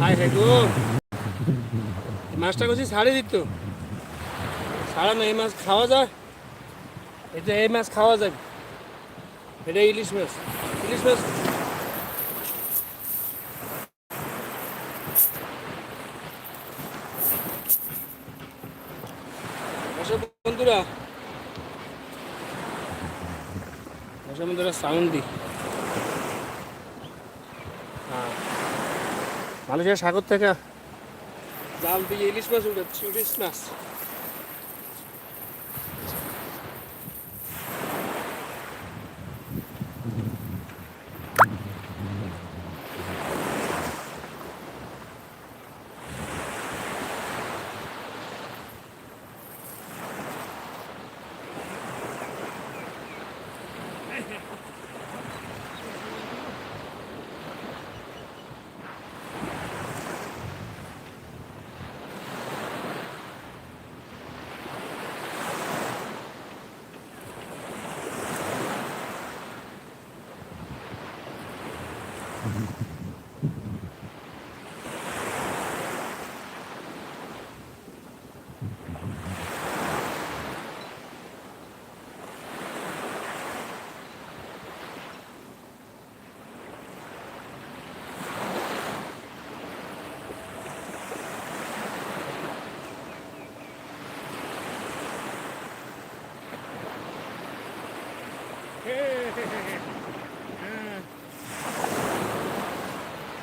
High হে গো। মাছটা করছি ছাড়ে দিত। ছাড়া না এই মাছ খাওয়া যায়? এটা এই মাছ খাওয়া যাবে এটা ইলিশ মাছ। ইলিশ মাছ। বন্ধুরা। বন্ধুরা সাউন্ড দি। মালয়েশিয়া সাগর থেকে। জাল দিয়ে ইলিশ মাছ উঠে ইলিশ মাছ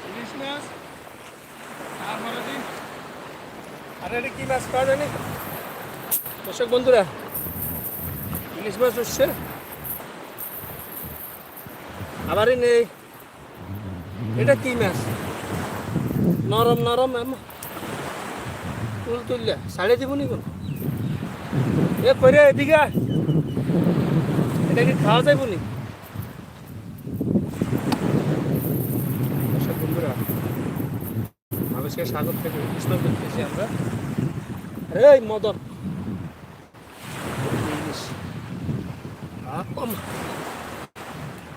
ইলিশ মাছ আর ভালো দিন আর এটা কি মাছ পাওয়া জানি দর্শক বন্ধুরা, ইলিশ মাছ উঠছে। আবারই নেই। এটা কি মাছ? নরম নরম তুল তুললে। সাড়ে দিব নি এ করে এদিকে। এটা কি খাওয়া যাইব নি বন্ধুরা মালয়েশিয়া সাগর থেকে কৃষ্ণ করতেছি আমরা। এই মদন ইলিশ আপম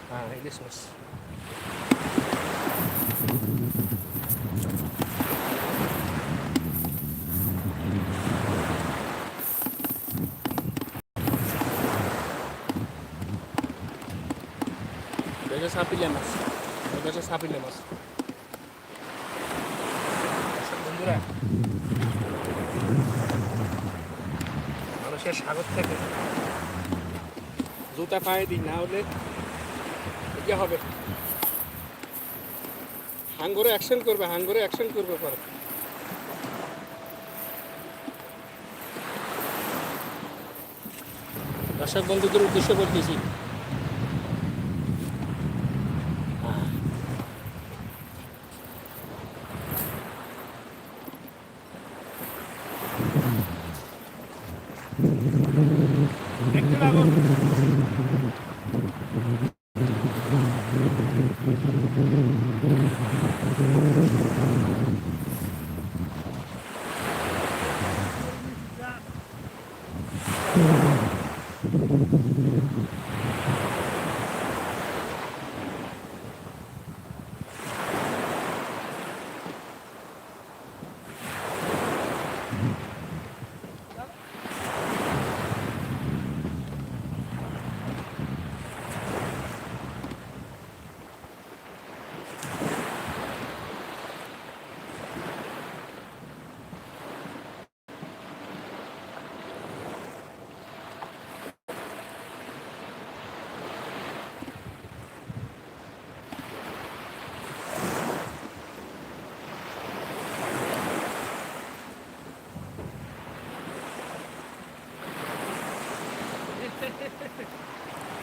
হ্যাঁ ইলিশ মাছ এটা সাপিলে মাছ এটা সাপিলে মাছ দর্শক বন্ধুরা মানুষের সাগর থেকে। জুতা পায়ে দিই, না হলে কি হবে। হাঙ্গরে অ্যাকশন করবে, হাঙ্গরে অ্যাকশন করবে পরে। দর্শক বন্ধুদের উদ্দেশ্য বলতেছি দেখতে লাগো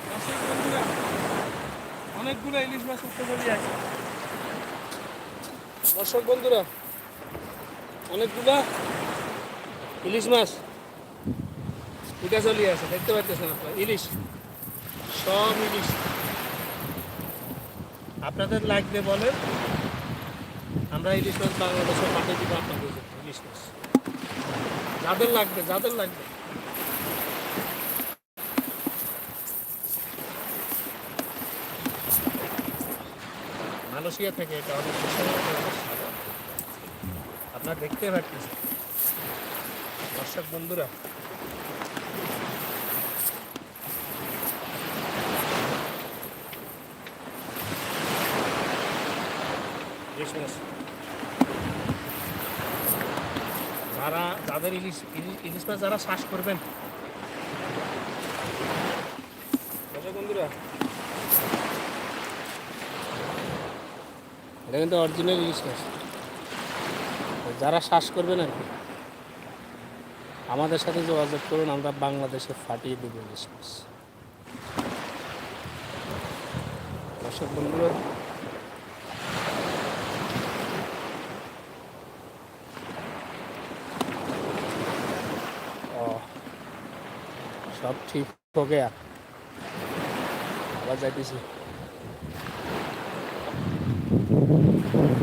দর্শক বন্ধুরা, ইলিশ মাছ আছে দর্শক বন্ধুরা, অনেকগুলো ইলিশ মাছ উঠে চলে আছে দেখতে পাচ্ছেন আপনারা, ইলিশ, সব ইলিশ। আপনাদের লাগবে বলেন, আমরা ইলিশ মাছ বাংলাদেশে পাঠিয়ে দিব আপনাদের ইলিশ মাছ। যাদের লাগবে যাদের লাগবে। মালয়েশিয়া থেকে এটা অনেক। আপনারা দেখতে পাচ্ছেন। দর্শক বন্ধুরা যারা, যাদের ইলিশ ইলিশ মাছ যারা শ্বাস করবেন। বন্ধুরা এটা কিন্তু অরিজিনাল ইলিশ মাছ যারা শ্বাস করবেন আর কি আমাদের সাথে যোগাযোগ করুন আমরা বাংলাদেশে ফাটিয়ে দেবো ইলিশ মাছ দর্শক বন্ধুরা ও সব ঠিক हो गया আবার যাইতেছি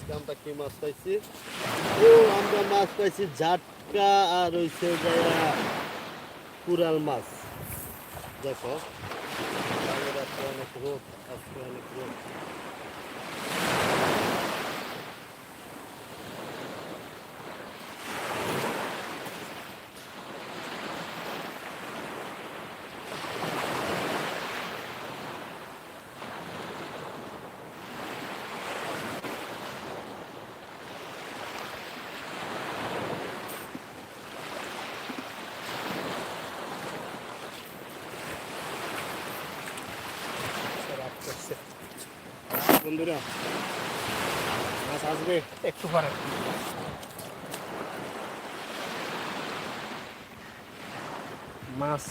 আজকে কি মাছ পাইছি? ও, আমরা মাছ পাইছি ঝাটকা আর হইছে কুরাল মাছ। দেখো। আজকে অনেক রোগ আজকে অনেক রোদ রাত করছে বন্ধুরা। মাছ আসবে। একটু পরে। মাছ।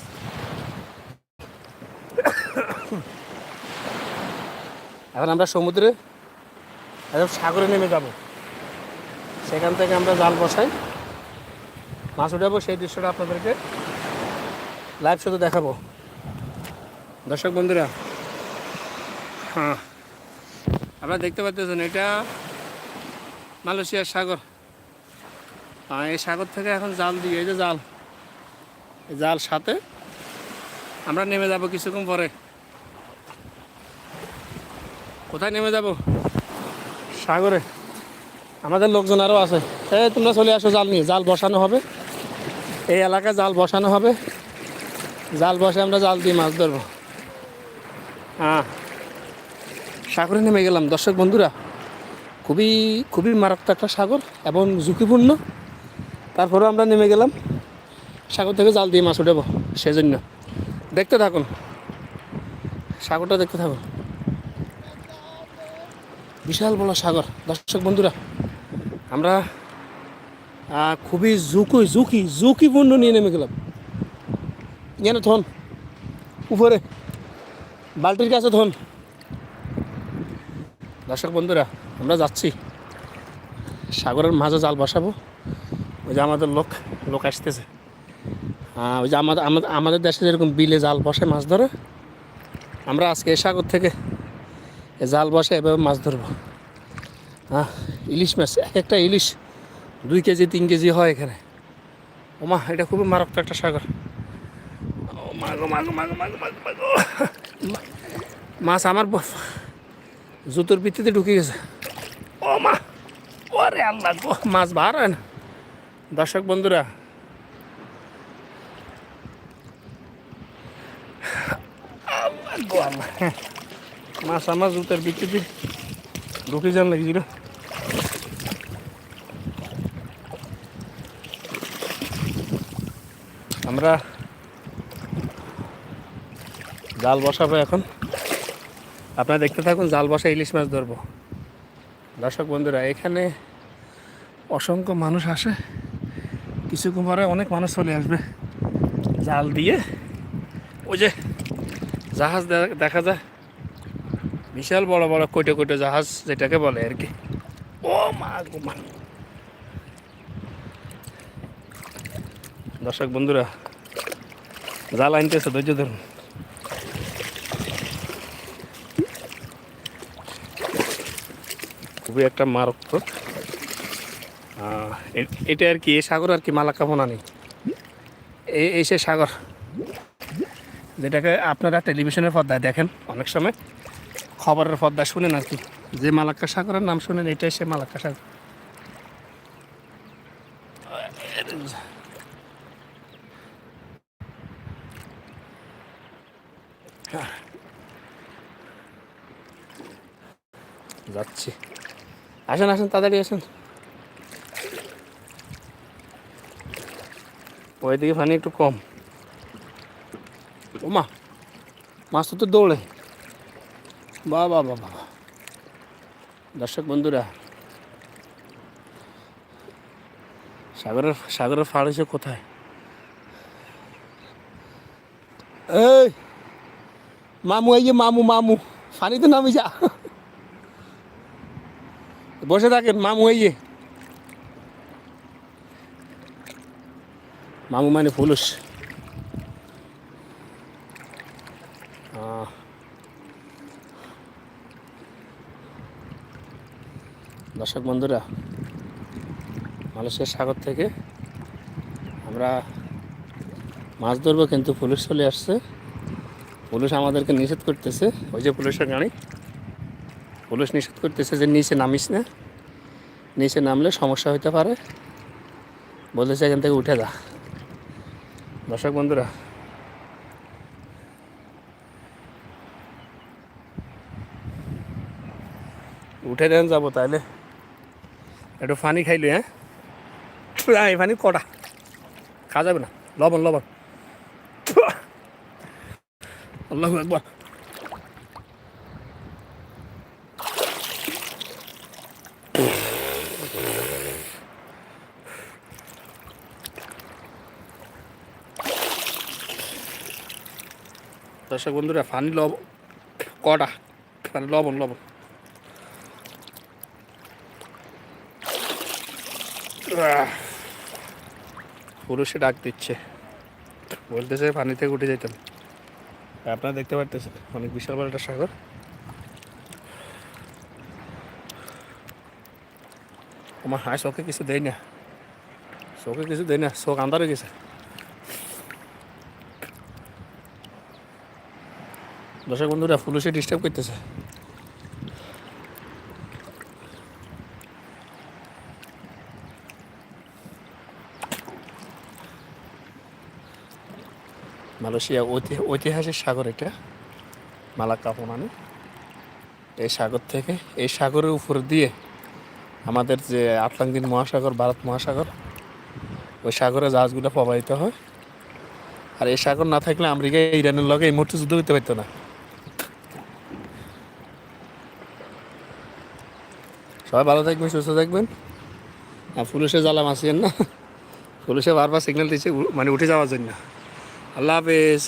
এখন আমরা সমুদ্রে একদম সাগরে নেমে যাব। সেখান থেকে আমরা জাল বসাই। মাছ উঠাবো সেই দৃশ্যটা আপনাদেরকে লাইভ শুধু দেখাবো। দর্শক বন্ধুরা হ্যাঁ আপনারা দেখতে পাচ্ছেন এটা মালয়েশিয়ার সাগর। এই সাগর থেকে এখন জাল দিয়ে, এই যে জাল জাল সাথে আমরা নেমে যাব কিছুক্ষণ পরে। কোথায় নেমে যাব? সাগরে। আমাদের লোকজন আরও আছে। এই তোমরা চলে আসো জাল নিয়ে। জাল বসানো হবে। এই এলাকায় জাল বসানো হবে। জাল বসে আমরা জাল দিয়ে মাছ ধরবো। হ্যাঁ। সাগরে নেমে গেলাম। দর্শক বন্ধুরা, খুবই খুবই মারাত্মক একটা সাগর এবং ঝুঁকিপূর্ণ। তারপরেও আমরা নেমে গেলাম। সাগর থেকে জাল দিয়ে মাছ উঠাবো, সেজন্য। দেখতে থাকুন। সাগরটা দেখতে থাকুন। বিশাল বড় সাগর। দর্শক বন্ধুরা, আমরা খুবই ঝুঁকি ঝুঁকি, ঝুঁকিপূর্ণ নিয়ে নেমে গেলাম। যেন থন উপরে। বালতির কাছে ধন। দর্শক বন্ধুরা আমরা যাচ্ছি। সাগরের মাঝে জাল বসাবো। ওই যে আমাদের লোক লোক আসতেছে। ওই যে আমাদের আমাদের দেশে যেরকম বিলে জাল বসে মাছ ধরে আমরা আজকে সাগর থেকে জাল বসে এভাবে মাছ ধরবো। হ্যাঁ ইলিশ মাছ এক একটা ইলিশ দুই কেজি তিন কেজি হয় এখানে। ওমা এটা খুবই মারাত্মক একটা সাগর। ও মা গো, মা গো, মা গো, মা গো, মা গো, মা গো। মা- মাছ আমার জুতোর ভিত্তিতে ঢুকে গেছে। ও মা, ওরে আল্লাহ গো, মাছ ভার হয় না। দর্শক বন্ধুরা। মাছ আমার জুতোর ভিত্তিতে ঢুকে যান লাগছিল। আমরা জাল বসাবো এখন। আপনারা দেখতে থাকুন, জাল বসা ইলিশ মাছ ধরবো। দর্শক বন্ধুরা, এখানে অসংখ্য মানুষ আসে। কিছুক্ষণ পরে অনেক মানুষ চলে আসবে জাল দিয়ে। ওই যে জাহাজ দেখা যায়, বিশাল বড় বড় কোটে কোটে জাহাজ যেটাকে বলে আর কি। ও মা মা। দর্শক বন্ধুরা, জাল আনতেছে, ধৈর্য ধরুন। খুবই একটা মারাত্মক। এটা আর কি এ সাগর আর কি মালাকামনা নেই। এই এই সে সাগর, যেটাকে আপনারা টেলিভিশনের পর্দায় দেখেন অনেক সময়। খবরের পর্দায় শুনেন আর কি, যে মালাক্কা সাগরের নাম শুনেন, এটাই সে মালাক্কা সাগর। যাচ্ছি। আসেন আসেন, তাড়াতাড়ি আসেন। ওইদিকে পানি একটু কম। ওমা মাছ তো দৌড়ে। বা বা বা বা দর্শক বন্ধুরা, সাগরের সাগরের ফাড় হয়েছে কোথায়? এই, মামু, এই যে মামু মামু পানিতে নামি যা বসে থাকেন মামু এই যে। মামু মানে আহ, দর্শক বন্ধুরা মালয়েশিয়ার সাগর থেকে আমরা মাছ ধরবো কিন্তু পুলিশ চলে আসছে। পুলিশ আমাদেরকে নিষেধ করতেছে। ওই যে পুলিশের গাড়ি। পুলিশ নিষেধ করতেছে যে নিচে নামিস না। নিচে নামলে সমস্যা হইতে পারে। বলেছে এখান থেকে উঠে যা। দর্শক বন্ধুরা, উঠে দেন যাব তাহলে একটু ফানি খাইলি হ্যাঁ? এই পানি কটা। খাওয়া যাবে না। লবণ লবণ। আল্লাহ একবার দর্শক বন্ধুরা পানি লবণ কটা পানি লবণ লবণ। পুরুষে ডাক দিচ্ছে। বলতেছে পানি থেকে উঠে যেতাম আপনারা দেখতে পারতেছেন, অনেক বিশাল বড় একটা সাগর। আমার হাঁস চোখে কিছু দেয় না। চোখে কিছু দেয় না চোখ আন্দার গেছে। দর্শক বন্ধুরা পুলিশে ডিস্টার্ব করতেছে। মালয়েশিয়া ঐতি- ঐতিহাসিক সাগর এটা মালাক্কা প্রমাণে এই সাগর থেকে, এই সাগরের উপর দিয়ে আমাদের যে আটলান্টিক মহাসাগর, ভারত মহাসাগর, ওই সাগরে জাহাজগুলো প্রবাহিত হয়। আর এই সাগর না থাকলে আমেরিকা ইরানের লগে এই মুহূর্তে যুদ্ধ করতে পারতো না। সবাই ভালো থাকবেন, সুস্থ থাকবেন। আর পুলিশে জ্বালাম আসেন না। পুলিশে বারবার সিগন্যাল দিচ্ছে মানে উঠে যাওয়ার জন্য। আল্লাহ হাফেজ।